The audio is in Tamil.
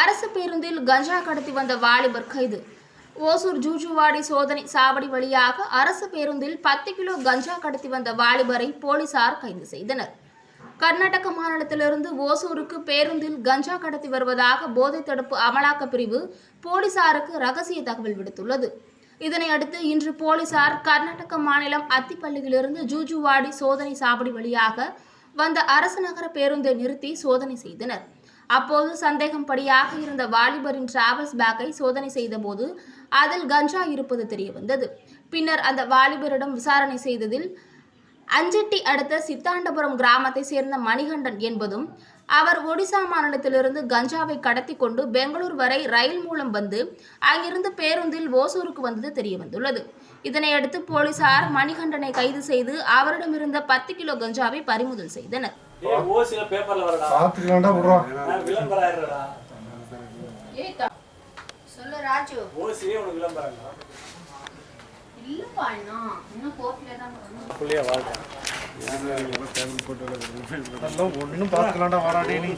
அரசு பேருந்தில் கஞ்சா கடத்தி வந்த வாலிபர் கைது. ஓசூர் ஜூஜுவாடி சோதனை சாவடி வழியாக அரசு பேருந்தில் பத்து கிலோ கஞ்சா கடத்தி வந்த வாலிபரை போலீசார் கைது செய்தனர். கர்நாடக மாநிலத்திலிருந்து ஓசூருக்கு பேருந்தில் கஞ்சா கடத்தி வருவதாக போதை தடுப்பு அமலாக்க பிரிவு போலீசாருக்கு ரகசிய தகவல் விடுத்துள்ளது. இதனையடுத்து இன்று போலீசார் கர்நாடக மாநிலம் அத்திப்பள்ளியிலிருந்து ஜூஜுவாடி சோதனை சாவடி வழியாக வந்த அரசு நகர பேருந்தை நிறுத்தி சோதனை செய்தனர். அப்போது சந்தேகம்படியாக இருந்த வாலிபரின் டிராவல்ஸ் பேக்கை சோதனை செய்தபோது அதில் கஞ்சா இருப்பது தெரியவந்தது. பின்னர் அந்த வாலிபரிடம் விசாரணை செய்ததில் அஞ்சட்டி அடுத்த சித்தாண்டபுரம் கிராமத்தை சேர்ந்த மணிகண்டன் என்பதும் அவர் ஒடிசா மாநிலத்திலிருந்து கஞ்சாவை கடத்தி கொண்டு பெங்களூர் வரை ரயில் மூலம் வந்து அங்கிருந்து பேருந்தில் ஓசூருக்கு வந்தது தெரிய வந்துள்ளது இதனையடுத்து போலீசார் மணிகண்டனை கைது செய்து அவரிடமிருந்த பத்து கிலோ கஞ்சாவை பறிமுதல் செய்தனர். வரடா விளம்பரம் ஆயிடுறடா சொல்லு ராஜு. ஓசிலே உனக்கு விளம்பரம்டா இல்லப்பா இன்னும் இன்னும் கோர்ட்ல தான் புள்ளைய வாழ்க்கை. அதெல்லாம் ஒன்றும் பார்த்துக்கலாம்டா வாடாடே நீ.